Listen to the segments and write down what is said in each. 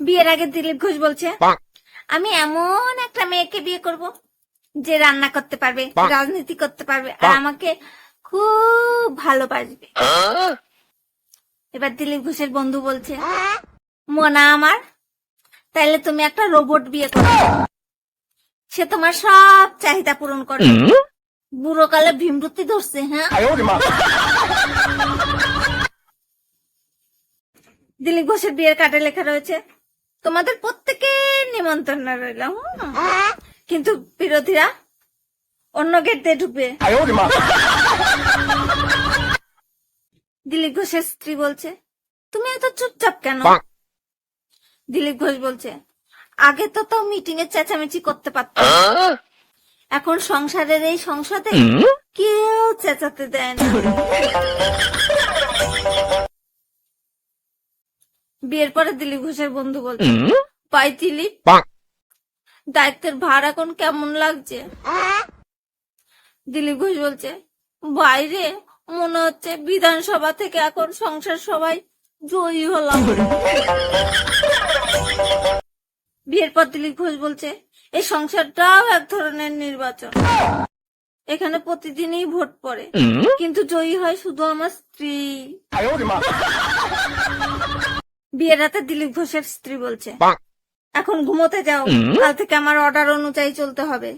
বিয়ের আগে দিলীপ ঘোষ বলছে আমি এমন একটা মেয়েকে বিয়ে করব যে রান্না করতে পারবে রাজনীতি করতে পারবে আর আমাকে খুব ভালোবাসবে। এবার দিলীপ ঘোষের বন্ধু বলছে মোনা আমার তাইলে তুমি একটা রোবট বিয়ে করো। সে তোমার সব চাহিদা পূরণ করে। বুড়ো কালে ভীমরুতি ধরছে হ্যাঁ? দিলীপ ঘোষের বিয়ের কার্ডে লেখা রয়েছে তোমাদের প্রত্যেকে নিমন্ত্রণ রইল কিন্তু বিরোধীরা অন্য গেট দিয়ে ঢুকবে। দিলীপ ঘোষের স্ত্রী বলছে তুমি এত চুপচাপ কেন? দিলীপ ঘোষ বলছে আগে তো তো মিটিং এ চেঁচামেচি করতে পারত এখন সংসারের এই সংসদে কেউ চেঁচাতে দেয় না। বিয়ের পরে দিলীপ ঘোষের বন্ধু বলছে পাই দিলীপ। দায়িত্বের ভার এখন কেমন লাগছে? দিলীপ ঘোষ বলছে বাইরে মনে হচ্ছে বিধানসভা থেকে এখন সংসার সবাই জয়ী হলাম। বিয়ের পর দিলীপ ঘোষ বলছে এই সংসারটাও এক ধরনের নির্বাচন। এখানে প্রতিদিনই ভোট পড়ে। কিন্তু জয়ী হয় শুধু আমার স্ত্রী। বিয়ের রাতে দিলীপ ঘোষের স্ত্রী বলছে এখন ঘুমোতে যাও কাল থেকে আমার অর্ডার অনুযায়ী চলতে হবে।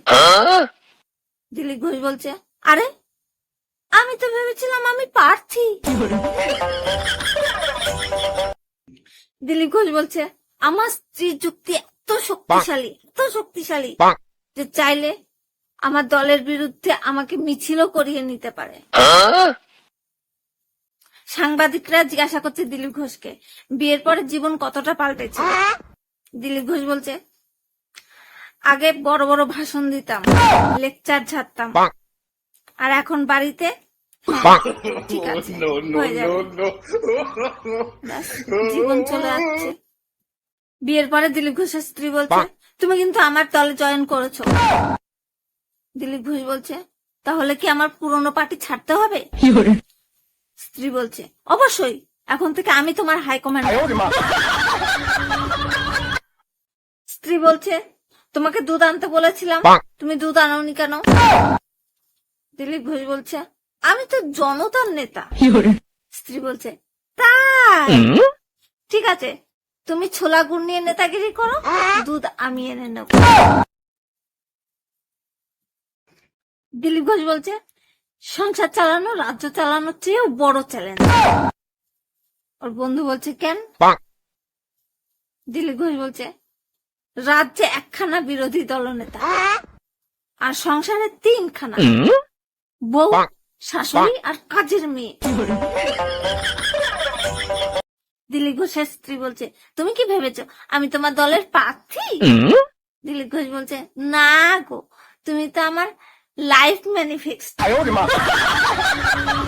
দিলীপ ঘোষ বলছে আরে আমি তো ভেবেছিলাম আমি পারছি। দিলীপ ঘোষ বলছে আমার স্ত্রীর যুক্তি এত শক্তিশালী এত শক্তিশালী যে চাইলে আমার দলের বিরুদ্ধে আমাকে মিছিলও করিয়ে নিতে পারে। সাংবাদিকরা জিজ্ঞাসা করছে দিলীপ ঘোষকে বিয়ের পরে জীবন কতটা পাল্টেছে? দিলীপ ঘোষ বলছে আগে বড় বড় ভাষণ দিতাম লেকচার ঝাড়তাম আর এখন বাড়িতে ঠিক আছে হয়ে যাবে। জীবন চলে যাচ্ছে বিয়ের পরে দিলীপ ঘোষের স্ত্রী বলছে তুমি কিন্তু আমার দলে জয়েন করেছ। দিলীপ ঘোষ বলছে তাহলে কি আমার পুরনো পার্টি ছাড়তে হবে? স্ত্রী বলছে অবশ্যই এখন থেকে আমি তোমার হাইকমান্ড স্ত্রী বলছে তোমাকে দুধ আনতে বলেছিলাম তুমি দুধ আনোনি কেন? দিলীপ ঘোষ বলছে আমি তো জনতার নেতা। স্ত্রী বলছে তাই? ঠিক আছে তুমি ছোলা গুড় নিয়ে নেতাগিরি করো দুধ আমি এনে নেব। দিলীপ ঘোষ বলছে সংসার চালানো রাজ্য চালানোর চেয়েও বড় চ্যালেঞ্জ ওর বন্ধু বলছে কেন? দিলীপ ঘোষ বলছে রাজ্যে একখানা বিরোধী দলনেতা আর সংসারে তিনখানা বউ শাশুড়ি আর কাজের মেয়ে। দিলীপ ঘোষের স্ত্রী বলছে তুমি কি ভেবেছো? আমি তোমার দলের প্রার্থী? দিলীপ ঘোষ বলছে না গো। তুমি তো আমার Life Magnifics